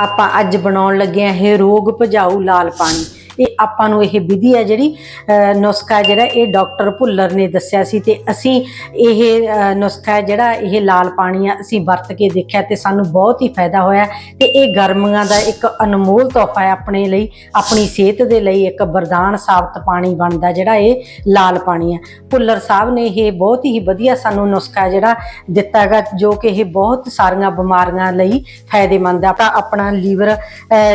ਆਪਾਂ ਅੱਜ ਬਣਾਉਣ ਲੱਗੇ ਆ ਇਹ ਰੋਗ ਭਜਾਊ ਲਾਲ ਪਾਣੀ। ਇਹ ਆਪਾਂ ਨੂੰ ਇਹ ਵਿਧੀ ਹੈ ਜਿਹੜੀ ਨੁਸਖਾ ਜਿਹੜਾ, ਇਹ ਡਾਕਟਰ ਭੁੱਲਰ ਨੇ ਦੱਸਿਆ ਸੀ ਤੇ ਅਸੀਂ ਇਹ ਨੁਸਖਾ ਜਿਹੜਾ, ਇਹ ਲਾਲ ਪਾਣੀ ਆ ਅਸੀਂ ਵਰਤ ਕੇ ਦੇਖਿਆ ਤੇ ਸਾਨੂੰ ਬਹੁਤ ਹੀ ਫਾਇਦਾ ਹੋਇਆ ਤੇ ਇਹ ਗਰਮੀਆਂ ਦਾ ਇੱਕ ਅਨਮੋਲ ਤੋਹਫਾ ਹੈ ਆਪਣੇ ਲਈ, ਆਪਣੀ ਸਿਹਤ ਦੇ ਲਈ ਇੱਕ ਵਰਦਾਨ ਸਾਬਤ ਪਾਣੀ ਬਣਦਾ ਜਿਹੜਾ ਇਹ ਲਾਲ ਪਾਣੀ ਹੈ। ਭੁੱਲਰ ਸਾਹਿਬ ਨੇ ਇਹ ਬਹੁਤ ਹੀ ਵਧੀਆ ਸਾਨੂੰ ਨੁਸਖਾ ਜਿਹੜਾ ਦਿੱਤਾ ਹੈਗਾ ਜੋ ਕਿ ਇਹ ਬਹੁਤ ਸਾਰੀਆਂ ਬਿਮਾਰੀਆਂ ਲਈ ਫਾਇਦੇਮੰਦ ਹੈ। ਤਾਂ ਆਪਣਾ ਲੀਵਰ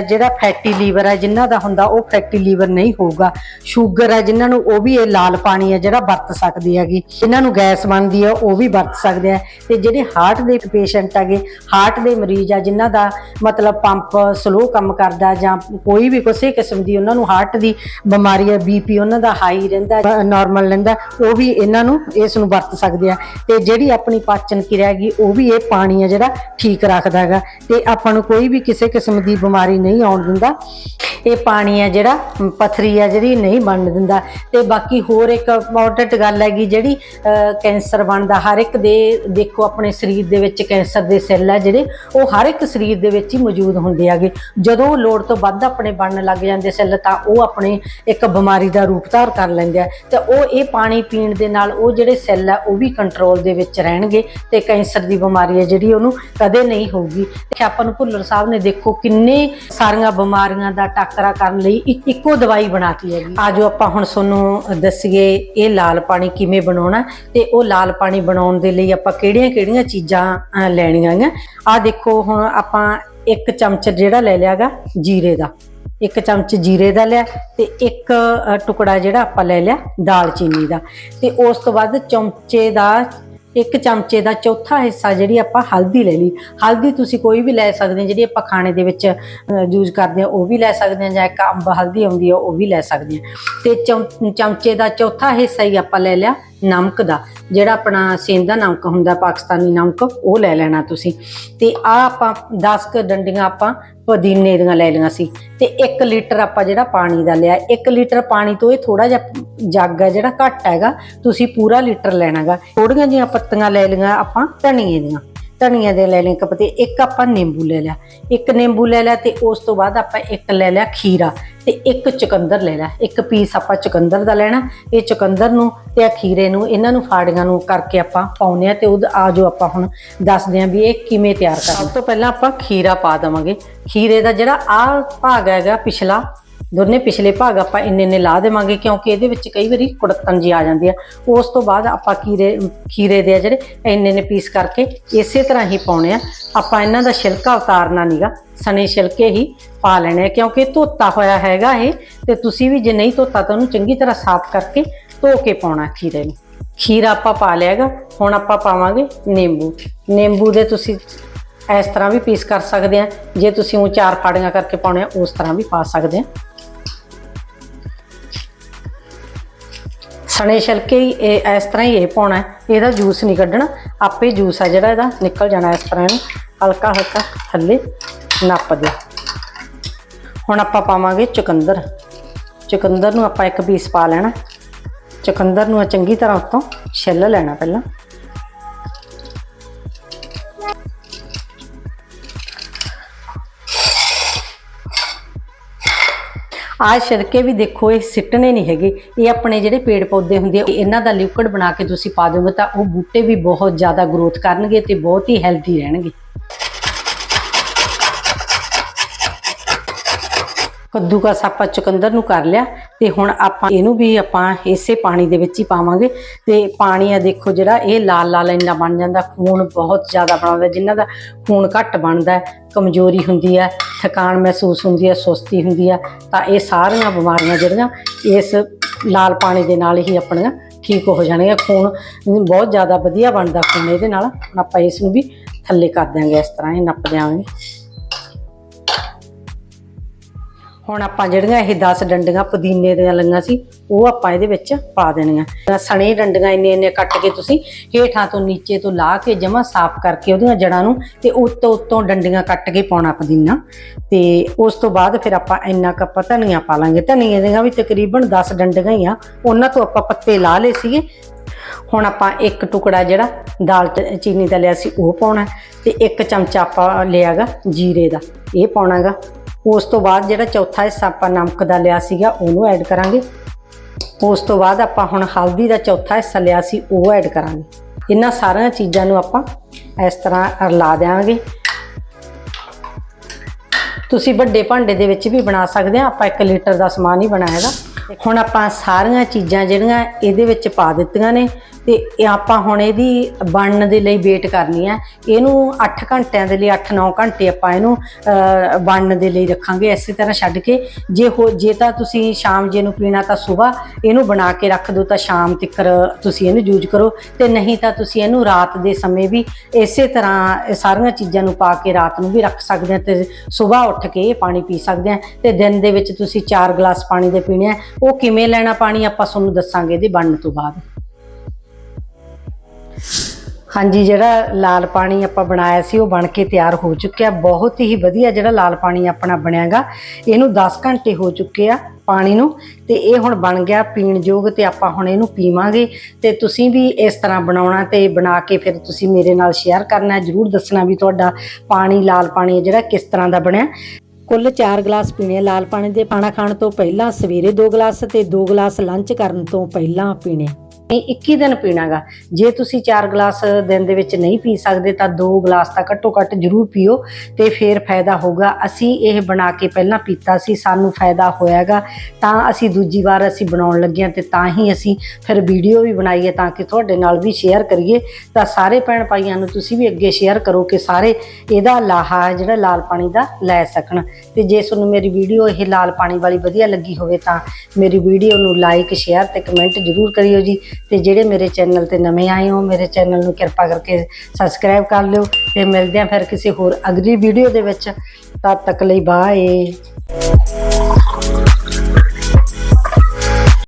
ਜਿਹੜਾ ਫੈਟੀ ਲੀਵਰ ਹੈ ਜਿਨ੍ਹਾਂ ਦਾ ਹੁੰਦਾ ਉਹ ਫੈਟੀ ਲੀਵਰ ਨਹੀਂ ਹੋਊਗਾ। ਸ਼ੂਗਰ ਹੈ ਜਿਨ੍ਹਾਂ ਨੂੰ ਉਹ ਵੀ ਇਹ ਲਾਲ ਪਾਣੀ ਹੈ ਜਿਹੜਾ ਵਰਤ ਸਕਦੀ ਹੈਗੀ। ਇਹਨਾਂ ਨੂੰ ਗੈਸ ਬਣਦੀ ਹੈ ਉਹ ਵੀ ਵਰਤ ਸਕਦੇ ਆ। ਤੇ ਜਿਹੜੇ ਹਾਰਟ ਦੇ ਪੇਸ਼ੈਂਟ ਹੈਗੇ ਹਾਰਟ ਦੇ ਮਰੀਜ਼ ਆ, ਜਿਨ੍ਹਾਂ ਦਾ ਮਤਲਬ ਪੰਪ ਸਲੋ ਕੰਮ ਕਰਦਾ ਜਾਂ ਕੋਈ ਵੀ ਕਿਸੇ ਕਿਸਮ ਦੀ ਉਹਨਾਂ ਨੂੰ ਹਾਰਟ ਦੀ ਬਿਮਾਰੀ ਹੈ ਬੀਪੀ ਉਹਨਾਂ ਦਾ ਹਾਈ ਰਹਿੰਦਾ ਨਾਰਮਲ ਰਹਿੰਦਾ, ਉਹ ਵੀ ਇਹਨਾਂ ਨੂੰ ਇਸ ਨੂੰ ਵਰਤ ਸਕਦੇ ਆ। ਤੇ ਜਿਹੜੀ ਆਪਣੀ ਪਾਚਨ ਕਿਰਿਆ ਹੈਗੀ, ਉਹ ਵੀ ਇਹ ਪਾਣੀ ਹੈ ਜਿਹੜਾ ਠੀਕ ਰੱਖਦਾ ਹੈਗਾ। ਤੇ ਆਪਾਂ ਨੂੰ ਕੋਈ ਵੀ ਕਿਸੇ ਕਿਸਮ ਦੀ ਬਿਮਾਰੀ ਨਹੀਂ ਆਉਣ ਦਿੰਦਾ। ਇਹ ਪਾਣੀ ਹੈ ਜਿਹੜਾ ਪਥਰੀ ਹੈ ਜਿਹੜੀ ਨਹੀਂ ਬਣਨ ਦਿੰਦਾ। ਤੇ ਬਾਕੀ ਹੋਰ ਇੱਕ ਇੰਪੋਰਟੈਂਟ ਗੱਲ ਹੈਗੀ ਜਿਹੜੀ ਕੈਂਸਰ ਬਣਦਾ। ਹਰ ਇੱਕ ਦੇ, ਦੇਖੋ ਆਪਣੇ ਸਰੀਰ ਦੇ ਵਿੱਚ ਕੈਂਸਰ ਦੇ ਸੈੱਲ ਆ ਜਿਹੜੇ, ਉਹ ਹਰ ਇੱਕ ਸਰੀਰ ਦੇ ਵਿੱਚ ਹੀ ਮੌਜੂਦ ਹੁੰਦੇ ਆਗੇ ਜਦੋਂ ਉਹ ਲੋੜ ਤੋਂ ਵੱਧ ਆਪਣੇ ਬਣਨ ਲੱਗ ਜਾਂਦੇ ਸੈੱਲ, ਤਾਂ ਉਹ ਆਪਣੇ ਇੱਕ ਬਿਮਾਰੀ ਦਾ ਰੂਪ ਧਾਰ ਕਰ ਲੈਂਦੇ ਆ। ਤੇ ਉਹ ਇਹ ਪਾਣੀ ਪੀਣ ਦੇ ਨਾਲ ਉਹ ਜਿਹੜੇ ਸੈੱਲ ਆ, ਉਹ ਵੀ ਕੰਟਰੋਲ ਦੇ ਵਿੱਚ ਰਹਿਣਗੇ ਤੇ ਕੈਂਸਰ ਦੀ ਬਿਮਾਰੀ ਹੈ ਜਿਹੜੀ ਉਹਨੂੰ ਕਦੇ ਨਹੀਂ ਹੋਊਗੀ। ਤੇ ਆਪਾਂ ਨੂੰ ਭੁੱਲਰ ਸਾਹਿਬ ਨੇ ਦੇਖੋ ਕਿੰਨੇ ਸਾਰੀਆਂ ਬਿਮਾਰੀਆਂ ਦਾ ਟਾਕਰਾ ਕਰਨ ਲਈ ਇੱਕ ਇੱਕ ਇੱਕੋ ਦਵਾਈ ਬਣਾਤੀ ਹੈਗੀ ਆਜੋ ਆਪਾਂ ਹੁਣ ਤੁਹਾਨੂੰ ਦੱਸੀਏ ਇਹ ਲਾਲ ਪਾਣੀ ਕਿਵੇਂ ਬਣਾਉਣਾ ਤੇ ਉਹ ਲਾਲ ਪਾਣੀ ਬਣਾਉਣ ਦੇ ਲਈ ਆਪਾਂ ਕਿਹੜੀਆਂ-ਕਿਹੜੀਆਂ ਚੀਜ਼ਾਂ ਲੈਣੀਆਂ ਹੈਗੀਆਂ। ਆ ਦੇਖੋ ਹੁਣ ਆਪਾਂ ਇੱਕ ਚਮਚ ਜਿਹੜਾ ਲੈ ਲਿਆਗਾ ਜੀਰੇ ਦਾ। ਇੱਕ ਚਮਚ ਜੀਰੇ ਦਾ ਲਿਆ ਤੇ ਇੱਕ ਟੁਕੜਾ ਜਿਹੜਾ ਆਪਾਂ ਲੈ ਲਿਆ ਦਾਲਚੀਨੀ ਦਾ। ਤੇ ਉਸ ਤੋਂ ਬਾਅਦ ਚਮਚੇ ਦਾ ਇੱਕ ਚਮਚੇ ਦਾ ਚੌਥਾ ਹਿੱਸਾ ਜਿਹੜੀ ਆਪਾਂ ਹਲਦੀ ਲੈ ਲਈ। ਹਲਦੀ ਤੁਸੀਂ ਕੋਈ ਵੀ ਲੈ ਸਕਦੇ ਹੋ, ਜਿਹੜੀ ਆਪਾਂ ਖਾਣੇ ਦੇ ਵਿੱਚ ਯੂਜ਼ ਕਰਦੇ ਆ ਉਹ ਵੀ ਲੈ ਸਕਦੇ ਆ ਜਾਂ ਇੱਕ ਅੰਬ ਹਲਦੀ ਆਉਂਦੀ ਆ, ਉਹ ਵੀ ਲੈ ਸਕਦੇ ਆ ਤੇ ਚਮ- ਚਮਚੇ ਦਾ ਚੌਥਾ ਹਿੱਸਾ ਹੀ ਆਪਾਂ ਲੈ ਲਿਆ। ਨਮਕ ਦਾ, ਜਿਹੜਾ ਆਪਣਾ ਸੇਂਦਾ ਨਮਕ ਹੁੰਦਾ, ਪਾਕਿਸਤਾਨੀ ਨਮਕ, ਉਹ ਲੈ ਲੈਣਾ ਤੁਸੀਂ। ਤੇ ਆ ਆਪਾਂ 10 ਕ ਡੰਡੀਆਂ ਆਪਾਂ ਪੁਦੀਨੇ ਦੀਆਂ ਲੈ ਲਈਆਂ ਸੀ। ਤੇ 1 ਲੀਟਰ ਆਪਾਂ ਜਿਹੜਾ ਪਾਣੀ ਦਾ ਲਿਆ 1 ਲੀਟਰ ਪਾਣੀ ਤੋਂ ਇਹ ਥੋੜਾ ਜਿਹਾ ਜੱਗ ਹੈ ਜਿਹੜਾ ਘੱਟ ਹੈਗਾ, ਤੁਸੀਂ ਪੂਰਾ ਲੀਟਰ ਲੈਣਾਗਾ। ਥੋੜੀਆਂ ਜਿਹੀਆਂ ਪੱਤੀਆਂ ਲੈ ਲਈਆਂ ਆਪਾਂ ਧਨੀਏ ਦੀਆਂ। ਧਨੀਆ ਦੇ ਲੈ ਲਏ ਇੱਕ ਇੱਕ ਆਪਾਂ ਨਿੰਬੂ ਲੈ ਲਿਆ। ਇੱਕ ਨਿੰਬੂ ਲੈ ਲਿਆ ਤੇ ਉਸ ਤੋਂ ਬਾਅਦ ਆਪਾਂ ਇੱਕ ਲੈ ਲਿਆ ਖੀਰਾ ਤੇ ਇੱਕ ਚੁਕੰਦਰ ਲੈ ਲਿਆ। ਇੱਕ ਪੀਸ ਆਪਾਂ ਚੁਕੰਦਰ ਦਾ ਲੈਣਾ, ਇਹ ਚੁਕੰਦਰ ਨੂੰ ਤੇ ਆ ਖੀਰੇ ਨੂੰ, ਇਹਨਾਂ ਨੂੰ ਫਾੜੀਆਂ ਨੂੰ ਕਰਕੇ ਆਪਾਂ ਪਾਉਨੇ ਆ ਤੇ ਉਹ ਆ ਜੋ ਆਪਾਂ ਹੁਣ ਦੱਸਦੇ ਆਂ ਵੀ ਇਹ ਕਿਵੇਂ ਤਿਆਰ ਕਰਨਾ ਸਭ ਤੋਂ ਪਹਿਲਾਂ ਆਪਾਂ ਖੀਰਾ ਪਾ ਦੇਵਾਂਗੇ। ਖੀਰੇ ਦਾ ਜਿਹੜਾ ਆ ਭਾਗ ਹੈਗਾ ਪਿਛਲਾ ਦੋਨੇ ਪਿਛਲੇ ਭਾਗ ਆਪਾਂ ਇੰਨੇ ਇੰਨੇ ਲਾ ਦੇਵਾਂਗੇ, ਕਿਉਂਕਿ ਇਹਦੇ ਵਿੱਚ ਕਈ ਵਾਰੀ ਕੁੜਤਨ ਜੀ ਆ ਜਾਂਦੀ ਆ। ਉਸ ਤੋਂ ਬਾਅਦ ਆਪਾਂ ਕੀਰੇ ਖੀਰੇ ਦੇ ਆ ਜਿਹੜੇ ਇੰਨੇ ਇੰਨੇ ਪੀਸ ਕਰਕੇ ਇਸੇ ਤਰ੍ਹਾਂ ਹੀ ਪਾਉਣੇ ਆ। ਆਪਾਂ ਇਹਨਾਂ ਦਾ ਛਿਲਕਾ ਉਤਾਰਨਾ ਨਹੀਂਗਾ ਸਣੇ ਛਿਲਕੇ ਹੀ ਪਾ ਲੈਣੇ ਆ, ਕਿਉਂਕਿ ਧੋਤਾ ਹੋਇਆ ਹੈਗਾ ਇਹ, ਤੇ ਤੁਸੀਂ ਵੀ ਜੇ ਨਹੀਂ ਧੋਤਾ ਤਾਂ ਉਹਨੂੰ ਚੰਗੀ ਤਰ੍ਹਾਂ ਸਾਫ਼ ਕਰਕੇ ਧੋ ਕੇ ਪਾਉਣਾ ਖੀਰੇ ਨੂੰ। ਖੀਰਾ ਆਪਾਂ ਪਾ ਲਿਆਗਾ ਹੁਣ ਆਪਾਂ ਪਾਵਾਂਗੇ ਨਿੰਬੂ। ਨਿੰਬੂ ਦੇ ਤੁਸੀਂ ਇਸ ਤਰ੍ਹਾਂ ਵੀ ਪੀਸ ਕਰ ਸਕਦੇ ਆ, ਜੇ ਤੁਸੀਂ ਉਹ ਚਾਰ ਫਾੜੀਆਂ ਕਰਕੇ ਪਾਉਣੇ ਆ, ਉਸ ਤਰ੍ਹਾਂ ਵੀ ਪਾ ਸਕਦੇ ਆ। ਸਣੇ ਛਿਲਕੇ ਹੀ ਇਹ, ਇਸ ਤਰ੍ਹਾਂ ਹੀ ਇਹ ਪਾਉਣਾ ਇਹਦਾ ਜੂਸ ਨਹੀਂ ਕੱਢਣਾ। ਆਪੇ ਜੂਸ ਆ ਜਿਹੜਾ ਇਹਦਾ, ਨਿਕਲ ਜਾਣਾ ਇਸ ਤਰ੍ਹਾਂ ਇਹਨੂੰ। ਹਲਕਾ ਹਲਕਾ ਥੱਲੇ ਨੱਪ ਦਿਓ। ਹੁਣ ਆਪਾਂ ਪਾਵਾਂਗੇ ਚੁਕੰਦਰ। ਚੁਕੰਦਰ ਨੂੰ ਆਪਾਂ ਇੱਕ ਪੀਸ ਪਾ ਲੈਣਾ। ਚੁਕੰਦਰ ਨੂੰ ਚੰਗੀ ਤਰ੍ਹਾਂ ਉੱਤੋਂ ਛਿੱਲ ਲੈਣਾ ਪਹਿਲਾਂ। ਆ ਛਿਲਕੇ ਵੀ ਦੇਖੋ, ਇਹ ਸਿੱਟਣੇ ਨਹੀਂ ਹੈਗੇ। ਇਹ ਆਪਣੇ ਜਿਹੜੇ ਪੇੜ ਪੌਦੇ ਹੁੰਦੇ ਆ ਇਹਨਾਂ ਦਾ ਲਿਕਵਿਡ ਬਣਾ ਕੇ ਤੁਸੀਂ ਪਾ ਦਿਓਗੇ ਤਾਂ ਉਹ ਬੂਟੇ ਵੀ ਬਹੁਤ ਜ਼ਿਆਦਾ ਗਰੋਥ ਕਰਨਗੇ ਤੇ ਬਹੁਤ ਹੀ ਹੈਲਦੀ ਰਹਿਣਗੇ। ਕੱਦੂਕਸ ਆਪਾਂ ਚੁਕੰਦਰ ਨੂੰ ਕਰ ਲਿਆ ਤੇ ਹੁਣ ਆਪਾਂ ਇਹਨੂੰ ਵੀ ਆਪਾਂ ਇਸੇ ਪਾਣੀ ਦੇ ਵਿੱਚ ਹੀ ਪਾਵਾਂਗੇ ਤੇ ਪਾਣੀ ਆ ਦੇਖੋ ਜਿਹੜਾ ਇਹ ਲਾਲ ਲਾਲ ਇੰਨਾ ਬਣ ਜਾਂਦਾ, ਖੂਨ ਬਹੁਤ ਜ਼ਿਆਦਾ ਬਣਾਉਂਦਾ, ਜਿਨ੍ਹਾਂ ਦਾ ਖੂਨ ਘੱਟ ਬਣਦਾ ਕਮਜ਼ੋਰੀ ਹੁੰਦੀ ਹੈ, ਥਕਾਨ ਮਹਿਸੂਸ ਹੁੰਦੀ ਹੈ, ਸੁਸਤੀ ਹੁੰਦੀ ਹੈ, ਤਾਂ ਇਹ ਸਾਰੀਆਂ ਬਿਮਾਰੀਆਂ ਜਿਹੜੀਆਂ ਇਸ ਲਾਲ ਪਾਣੀ ਦੇ ਨਾਲ ਹੀ ਆਪਣੀਆਂ ਠੀਕ ਹੋ ਜਾਣਗੀਆਂ, ਖੂਨ ਬਹੁਤ ਜ਼ਿਆਦਾ ਵਧੀਆ ਬਣਦਾ ਖੂਨ ਇਹਦੇ ਨਾਲ, ਹੁਣ ਆਪਾਂ ਇਸ ਨੂੰ ਵੀ ਥੱਲੇ ਕਰ ਦਿਆਂਗੇ, ਇਸ ਤਰ੍ਹਾਂ ਇਹ ਨੱਪ ਦਿਆਂਗੇ। ਹੁਣ ਆਪਾਂ ਜਿਹੜੀਆਂ ਇਹ 10 ਡੰਡੀਆਂ ਪੁਦੀਨੇ ਦੀਆਂ ਲਈਆਂ ਸੀ, ਉਹ ਆਪਾਂ ਇਹਦੇ ਵਿੱਚ ਪਾ ਦੇਣੀਆਂ। ਸਣੇ ਡੰਡੀਆਂ ਇੰਨੇ ਇੰਨੇ ਕੱਟ ਕੇ ਤੁਸੀਂ ਹੇਠਾਂ ਤੋਂ ਨੀਚੇ ਤੋਂ ਲਾ ਕੇ ਜਮਾ ਸਾਫ਼ ਕਰਕੇ ਉਹਦੀਆਂ ਜੜਾਂ ਨੂੰ ਤੇ ਉੱਤੋਂ ਉੱਤੋਂ ਡੰਡੀਆਂ ਕੱਟ ਕੇ ਪਾਉਣਾ ਪੁਦੀਨਾ। ਤੇ ਉਸ ਤੋਂ ਬਾਅਦ ਫਿਰ ਆਪਾਂ ਇੰਨਾ ਕੁ ਆਪਾਂ ਧਨੀਆ ਪਾ ਲਾਂਗੇ। ਧਨੀਏ ਦੀਆਂ ਵੀ ਤਕਰੀਬਨ 10 ਡੰਡੀਆਂ ਹੀ ਆ। ਉਹਨਾਂ ਤੋਂ ਆਪਾਂ ਪੱਤੇ ਲਾ ਲਏ ਸੀਗੇ। ਹੁਣ ਆਪਾਂ ਇੱਕ ਟੁਕੜਾ ਜਿਹੜਾ ਦਾਲ ਚ- ਚੀਨੀ ਦਾ ਲਿਆ ਸੀ, ਉਹ ਪਾਉਣਾ। ਹੈ ਤੇ ਇੱਕ ਚਮਚਾ ਆਪਾਂ ਲਿਆਗਾ ਜੀਰੇ ਦਾ। ਇਹ ਪਾਉਣਾਗਾ। ਉਸ ਤੋਂ ਬਾਅਦ ਜਿਹੜਾ ਚੌਥਾ ਹਿੱਸਾ ਆਪਾਂ ਨਮਕ ਦਾ ਲਿਆ ਸੀਗਾ, ਉਹਨੂੰ ਐਡ ਕਰਾਂਗੇ। ਉਸ ਤੋਂ ਬਾਅਦ ਆਪਾਂ ਹੁਣ ਹਲਦੀ ਦਾ ਚੌਥਾ ਹਿੱਸਾ ਲਿਆ ਸੀ, ਉਹ ਐਡ ਕਰਾਂਗੇ। ਇਹਨਾਂ ਸਾਰੀਆਂ ਚੀਜ਼ਾਂ ਨੂੰ ਆਪਾਂ ਇਸ ਤਰ੍ਹਾਂ ਰਲਾ ਦੇਵਾਂਗੇ ਤੁਸੀਂ ਵੱਡੇ ਭਾਂਡੇ ਦੇ ਵਿੱਚ ਵੀ ਬਣਾ ਸਕਦੇ ਆ, ਆਪਾਂ 1 ਲੀਟਰ ਦਾ ਸਮਾਨ ਹੀ ਬਣਾਏਗਾ ਹੁਣ ਆਪਾਂ ਸਾਰੀਆਂ ਚੀਜ਼ਾਂ ਜਿਹੜੀਆਂ ਇਹਦੇ ਵਿੱਚ ਪਾ ਦਿੱਤੀਆਂ ਨੇ ਤੇ ਆਪਾਂ ਹੁਣ ਇਹਦੀ ਬਣਨ ਦੇ ਲਈ ਵੇਟ ਕਰਨੀ ਹੈ ਇਹਨੂੰ 8 ਘੰਟਿਆਂ ਦੇ ਲਈ 8-9 ਘੰਟੇ ਆਪਾਂ ਇਹਨੂੰ ਬਣਨ ਦੇ ਲਈ ਰੱਖਾਂਗੇ ਇਸੇ ਤਰ੍ਹਾਂ ਛੱਡ ਕੇ। ਜੇ ਹੋ, ਜੇ ਤਾਂ ਤੁਸੀਂ ਸ਼ਾਮ ਜੇ ਨੂੰ ਪੀਣਾ ਤਾਂ ਸਵੇਰ ਇਹਨੂੰ ਬਣਾ ਕੇ ਰੱਖ ਦਿਓ, ਤਾਂ ਸ਼ਾਮ ਤੱਕ ਤੁਸੀਂ ਇਹਨੂੰ ਯੂਜ਼ ਕਰੋ। ਤੇ ਨਹੀਂ ਤਾਂ ਤੁਸੀਂ ਇਹਨੂੰ ਰਾਤ ਦੇ ਸਮੇਂ ਵੀ ਇਸੇ ਤਰ੍ਹਾਂ ਇਹ ਸਾਰੀਆਂ ਚੀਜ਼ਾਂ ਨੂੰ ਪਾ ਕੇ ਰਾਤ ਨੂੰ ਵੀ ਰੱਖ ਸਕਦੇ ਆ ਤੇ ਸਵੇਰ ਉੱਠ ਕੇ ਇਹ ਪਾਣੀ ਪੀ ਸਕਦੇ ਆ। ਤੇ ਦਿਨ ਦੇ ਵਿੱਚ ਤੁਸੀਂ 4 ਗਲਾਸ ਪਾਣੀ ਦੇ ਪੀਣੇ ਆ। ਉਹ ਕਿਵੇਂ ਲੈਣਾ ਪਾਣੀ ਆਪਾਂ ਤੁਹਾਨੂੰ ਦੱਸਾਂਗੇ ਇਹਦੇ ਬਣਨ ਤੋਂ ਬਾਅਦ। ਹਾਂਜੀ, ਜਿਹੜਾ ਲਾਲ ਪਾਣੀ ਆਪਾਂ ਬਣਾਇਆ ਸੀ, ਉਹ ਬਣ ਕੇ ਤਿਆਰ ਹੋ ਚੁੱਕਿਆ। ਬਹੁਤ ਹੀ ਵਧੀਆ ਜਿਹੜਾ ਲਾਲ ਪਾਣੀ ਆਪਣਾ ਬਣਿਆਗਾ। ਇਹਨੂੰ 10 ਘੰਟੇ ਹੋ ਚੁੱਕੇ ਆ ਪਾਣੀ ਨੂੰ ਤੇ ਇਹ ਹੁਣ ਬਣ ਗਿਆ ਪੀਣ ਯੋਗ ਤੇ ਆਪਾਂ ਹੁਣ ਇਹਨੂੰ ਪੀਵਾਂਗੇ। ਤੇ ਤੁਸੀਂ ਵੀ ਇਸ ਤਰ੍ਹਾਂ ਬਣਾਉਣਾ ਤੇ ਬਣਾ ਕੇ ਫਿਰ ਤੁਸੀਂ ਮੇਰੇ ਨਾਲ ਸ਼ੇਅਰ ਕਰਨਾ। ਜਰੂਰ ਦੱਸਣਾ ਵੀ ਤੁਹਾਡਾ ਪਾਣੀ, ਲਾਲ ਪਾਣੀ ਜਿਹੜਾ ਕਿਸ ਤਰ੍ਹਾਂ ਦਾ ਬਣਿਆ। ਕੁੱਲ 4 ਗਲਾਸ ਪੀਣੇ ਲਾਲ ਪਾਣੀ ਦੇ। ਪਾਣਾ ਖਾਣ ਤੋਂ ਪਹਿਲਾਂ ਸਵੇਰੇ 2 ਗਲਾਸ ਤੇ 2 ਗਲਾਸ ਲੰਚ ਕਰਨ ਤੋਂ ਪਹਿਲਾਂ ਪੀਣੇ। ਇਹ 21 ਦਿਨ ਪੀਣਾਗਾ। ਜੇ ਤੁਸੀਂ 4 ਗਲਾਸ ਦਿਨ ਦੇ ਵਿੱਚ ਨਹੀਂ ਪੀ ਸਕਦੇ, ਤਾਂ 2 ਗਲਾਸ ਤਾਂ ਘੱਟੋ ਘੱਟ ਜ਼ਰੂਰ ਪੀਓ ਤੇ ਫਿਰ ਫਾਇਦਾ ਹੋਊਗਾ। ਅਸੀਂ ਇਹ ਬਣਾ ਕੇ ਪਹਿਲਾਂ ਪੀਤਾ ਸੀ, ਸਾਨੂੰ ਫਾਇਦਾ ਹੋਇਆਗਾ। ਤਾਂ ਅਸੀਂ ਦੂਜੀ ਵਾਰ ਅਸੀਂ ਬਣਾਉਣ ਲੱਗਿਆਂ ਤੇ ਤਾਂ ਹੀ ਅਸੀਂ ਫਿਰ ਵੀਡੀਓ ਵੀ ਬਣਾਈਏ ਤਾਂ ਕਿ ਤੁਹਾਡੇ ਨਾਲ ਵੀ ਸ਼ੇਅਰ ਕਰੀਏ। ਤਾਂ ਸਾਰੇ ਭੈਣ ਭਾਈਆਂ ਨੂੰ ਤੁਸੀਂ ਵੀ ਅੱਗੇ ਸ਼ੇਅਰ ਕਰੋ ਕਿ ਸਾਰੇ ਇਹਦਾ ਲਾਹਾ ਹੈ, ਜਿਹੜਾ ਲਾਲ ਪਾਣੀ ਦਾ ਲੈ ਸਕਣ। ਤੇ ਜੇ ਤੁਹਾਨੂੰ ਮੇਰੀ ਵੀਡੀਓ ਇਹ ਲਾਲ ਪਾਣੀ ਵਾਲੀ ਵਧੀਆ ਲੱਗੀ ਹੋਵੇ ਤਾਂ ਮੇਰੀ ਵੀਡੀਓ ਨੂੰ ਲਾਈਕ ਸ਼ੇਅਰ ਤੇ ਕਮੈਂਟ ਜ਼ਰੂਰ ਕਰਿਓ ਜੀ। ਤੇ ਜਿਹੜੇ ਮੇਰੇ ਚੈਨਲ ਤੇ ਨਵੇਂ ਆਏ ਹੋ, ਮੇਰੇ ਚੈਨਲ ਨੂੰ ਕਿਰਪਾ ਕਰਕੇ ਸਬਸਕ੍ਰਾਈਬ ਕਰ ਲਿਓ ਤੇ ਮਿਲਦੇ ਆ ਫਿਰ ਕਿਸੇ ਹੋਰ ਅਗਲੀ ਵੀਡੀਓ ਦੇ ਵਿੱਚ। ਤਦ ਤੱਕ ਲਈ ਬਾਏ